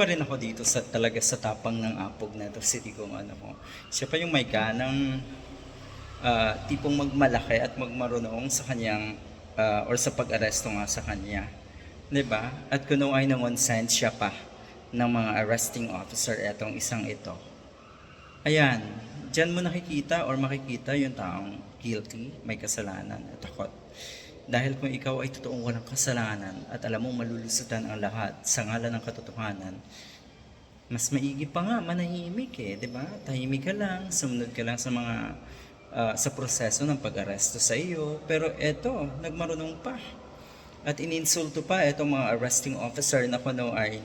pa rin ako dito sa talaga sa tapang ng apog na to si Digong ano ko. Siya pa yung may ganang ah, tipong magmalaki at magmarunong sa kanyang ah, or sa pag-aresto nga sa kanya. 'Di ba? At kuno ay nangonsent siya pa ng mga arresting officer etong isang ito. Ayan, diyan mo nakikita or makikita yung taong guilty, may kasalanan at takot. Dahil kung ikaw ay totoong walang kasalanan at alam mong malulusutan ang lahat sa ngalan ng katotohanan, mas maigi pa nga manahimik eh, 'di ba? Tahimik ka lang, sumunod ka lang sa mga ah, sa proseso ng pag-aresto sa iyo, pero eto, nagmarunong pa. At ininsulto pa itong mga arresting officer na kuno ay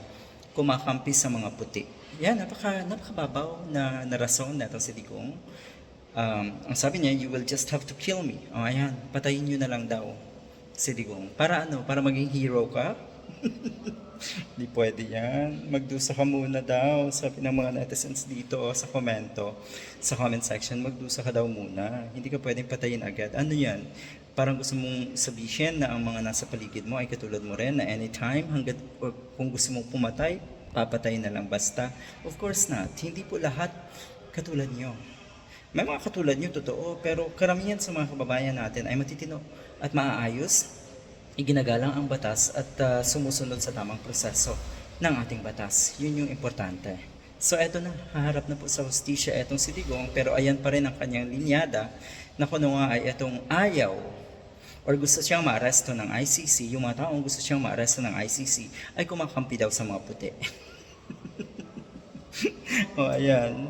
kumakampi sa mga puti. Yan, napaka, napakababaw na, na rason na itong si Digong. Um, ang sabi niya, you will just have to kill me. O ayan, patayin nyo na lang daw si Digong. Para ano? Para maging hero ka? Hindi pwede yan. Magdusa ka muna daw, sabi ng mga netizens dito oh, sa komento, sa comment section, magdusa ka daw muna. Hindi ka pwedeng patayin agad. Ano yan? Parang gusto mong sabihin na ang mga nasa paligid mo ay katulad mo rin na anytime, hanggat, kung gusto mong pumatay, papatay na lang basta. Of course not. Hindi po lahat katulad nyo. May mga katulad nyo, totoo, pero karamihan sa mga kababayan natin ay matitino at maaayos iginagalang ang batas at ah, sumusunod sa tamang proseso ng ating batas. Yun yung importante. So eto na, haharap na po sa hostisya etong si Digong, pero ayan pa rin ang kanyang linyada na kuno nga ay etong ayaw or gusto siyang maaresto ng ICC, yung mga taong gusto siyang maaresto ng ICC ay kumakampi daw sa mga puti. o ayan,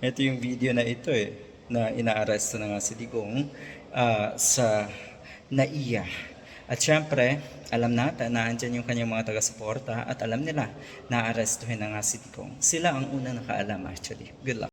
ito yung video na ito eh, na inaaresto na nga si Digong ah, sa NAIA. At syempre, alam natin na andyan yung kanyang mga taga-suporta at alam nila na arestuhin na nga si Digong. Sila ang unang nakaalam actually. Good luck.